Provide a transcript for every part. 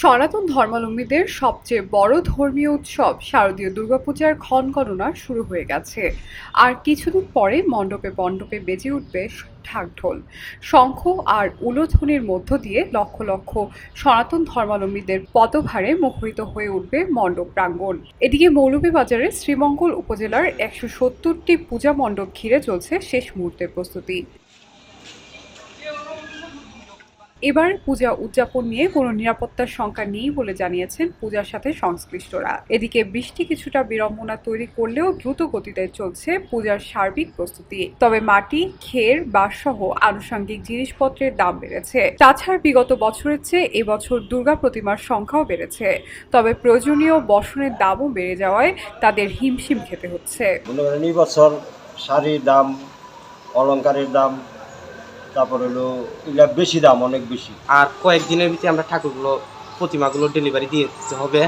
সনাতন ধর্মাবলম্বীদের সবচেয়ে বড় ধর্মীয় উৎসব শারদীয় দুর্গাপূজার ক্ষণগণনা শুরু হয়ে গেছে। আর কিছুদিন পরে মণ্ডপে মণ্ডপে বেজে উঠবে ঢাকঢোল শঙ্খ আর উলোধ্বনির মধ্য দিয়ে লক্ষ লক্ষ সনাতন ধর্মাবলম্বীদের পদভারে মুখরিত হয়ে উঠবে মণ্ডপ প্রাঙ্গণ। এদিকে মৌলভীবাজারের শ্রীমঙ্গল উপজেলার একশো সত্তরটি পূজা মণ্ডপ ঘিরে চলছে শেষ মুহূর্তের প্রস্তুতি। এবার পূজা উদযাপন নিয়ে কোনো নিরাপত্তার শঙ্কা নেই বলে জানিয়েছেন পূজার সাথে সংশ্লিষ্টরা। এদিকে বৃষ্টি কিছুটা বিড়ম্বনা তৈরি করলেও দ্রুত গতিতে চলছে পূজার সার্বিক প্রস্তুতি। তবে মাটি, খের, বাঁশসহ আনুষঙ্গিক জিনিসপত্রের দাম বেড়েছে। তাছাড়া বিগত বছরের চেয়ে এবছর দুর্গা প্রতিমার সংখ্যাও বেড়েছে। তবে প্রয়োজনীয় বসনের দামও বেড়ে যাওয়ায় তাদের হিমশিম খেতে হচ্ছে। শাড়ির দাম, অলংকারের দাম তারপর হলো এগুলা বেশি দাম অনেক বেশি। আর কয়েকদিনের ভিতরে আমরা ঠাকুরগুলো প্রতিমাগুলো ডেলিভারি দিয়ে দিতে হবে।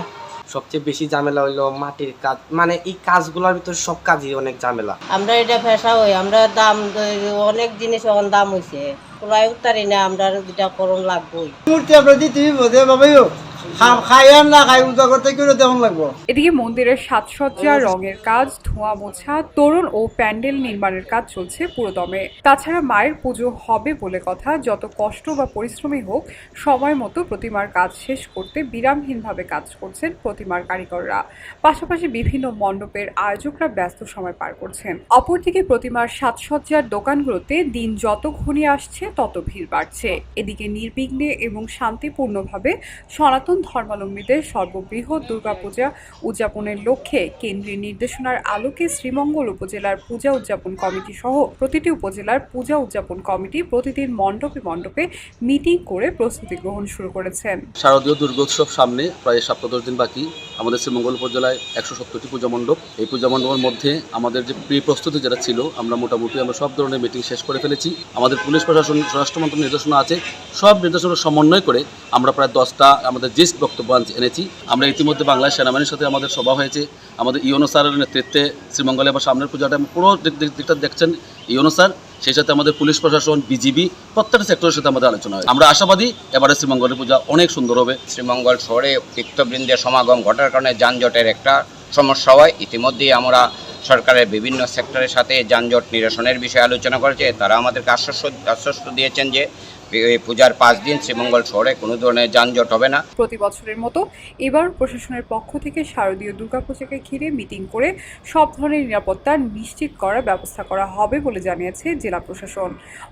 সবচেয়ে বেশি ঝামেলা হইল মাটির কাজ। মানে এই কাজগুলোর ভিতরে সব কাজই অনেক ঝামেলা। আমরা এটা ফেসা হই আমরা দাম অনেক জিনিস এখন দাম হয়েছে প্রায় উত্তারি না আমরা যেটা করণ লাগবেই। মূর্তি আমরা দিতে বোধে বাবাইও এদিকে মন্দিরের সাজসজ্জা রঙের কাজ ধোঁয়া মোছা তোরণ ও প্যান্ডেল নির্মাণের কাজ চলছে পুরোদমে। তাছাড়া মায়ের পুজো হবে বলে কথা যত কষ্ট বা পরিশ্রমী হোক সময় মতো প্রতিমার কাজ শেষ করতে বিরামহীনভাবে কাজ করছেন প্রতিমার কারিগররা। পাশাপাশি বিভিন্ন মণ্ডপের আয়োজকরা ব্যস্ত সময় পার করছেন। অপরদিকে প্রতিমার সাজসজ্জার দোকানগুলোতে দিন যত ঘনিয়ে আসছে তত ভিড় বাড়ছে। এদিকে নির্বিঘ্নে এবং শান্তিপূর্ণভাবে সনাতন ধর্মাবলম্বীদের সর্ববৃহৎ দুর্গাপূজা উদযাপনের লক্ষ্যে কেন্দ্রীয় নির্দেশনার আলোকে শ্রীমঙ্গল উপজেলার পূজা উদযাপন কমিটি সহ প্রতিটি উপজেলার পূজা উদযাপন কমিটি প্রতিদিন মণ্ডপে মণ্ডপে মিটিং করে প্রস্তুতি গ্রহণ শুরু করেছেন। শারদীয় দুর্গোৎসব সামনে প্রায় সপ্তাহ দশ দিন বাকি। আমাদের শ্রীমঙ্গল উপজেলায় একশো সত্তরটি পূজা মণ্ডপ। এই পূজা মণ্ডপের মধ্যে আমাদের যে প্রি প্রস্তুতি যেটা ছিল, আমরা মোটামুটি আমরা সব ধরনের মিটিং শেষ করে ফেলেছি। আমাদের পুলিশ প্রশাসন স্বরাষ্ট্র মন্ত্রক নির্দেশনা আছে। সব নির্দেশনা সমন্বয় করে আমরা প্রায় দশটা আমাদের জিস্ট বক্তব্য এনেছি। আমরা ইতিমধ্যে বাংলাদেশ সেনাবাহিনীর সাথে আমাদের সভা হয়েছে। আমাদের ইউনো স্যারের নেতৃত্বে শ্রীমঙ্গলে বা সামনের পূজাটা পুরো দিক- দিক- দিকটা দেখছেন ইউনো স্যার। সেই সাথে আমাদের পুলিশ প্রশাসন, বিজিবি, প্রত্যেকটা সেক্টরের সাথে আমাদের আলোচনা হয়। আমরা আশাবাদী এবারে শ্রীমঙ্গলের পূজা অনেক সুন্দর হবে। শ্রীমঙ্গল শহরে ভক্তবৃন্দের সমাগম ঘটার কারণে যানজটের একটা সমস্যা হয়। ইতিমধ্যেই আমরা সরকারের বিভিন্ন সেক্টরের সাথে যানজট নিরসনের বিষয়ে আলোচনা করেছে। তারা আমাদেরকে আশ্বস্ত আশ্বস্ত দিয়েছেন যে এই পূজার পাঁচ দিন শ্রীমঙ্গল শহরে কোনো ধরনের যানজট হবে না। প্রতি বছরের মতো এবার প্রশাসনের পক্ষ থেকে শারদীয় দুর্গাপূজাকে ঘিরে মিটিং করে সব ধরনের নিরাপত্তা নিশ্চিত করার ব্যবস্থা করা হবে বলে জানিয়েছে জেলা প্রশাসন।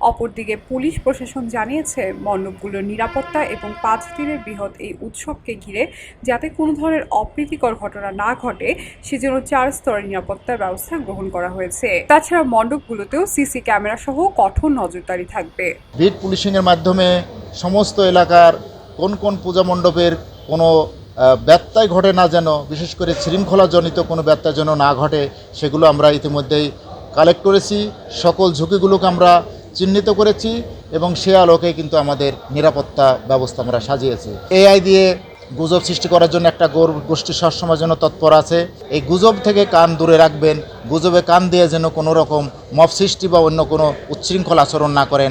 অপরদিকে পুলিশ প্রশাসন জানিয়েছে মণ্ডপগুলোর নিরাপত্তা এবং পাঁচ দিনের বৃহৎ এই উৎসবকে ঘিরে যাতে কোনো ধরনের অপ্রীতিকর ঘটনা না ঘটে সেজন্য চার স্তরের নিরাপত্তার ব্যবস্থা গ্রহণ করা হয়েছে। তাছাড়া মণ্ডপগুলোতেও সিসি ক্যামেরা সহ কঠোর নজরদারি থাকবে। মাধ্যমে সমস্ত এলাকার কোন কোন পূজা মণ্ডপের কোনো ব্যত্যয় ঘটে না যেন, বিশেষ করে শৃঙ্খলাজনিত কোনো ব্যত্যয় যেন না ঘটে, সেগুলো আমরা ইতিমধ্যেই কালেক্ট করেছি। সকল ঝুঁকিগুলোকে আমরা চিহ্নিত করেছি এবং সে আলোকে কিন্তু আমাদের নিরাপত্তা ব্যবস্থা আমরা সাজিয়েছি। এআই দিয়ে গুজব সৃষ্টি করার জন্য একটা গোষ্ঠী সবসময় যেন তৎপর আছে। এই গুজব থেকে কান দূরে রাখবেন, গুজবে কান দিয়ে যেন কোনো রকম মব সৃষ্টি বা অন্য কোনো উচ্ছৃঙ্খল আচরণ না করেন।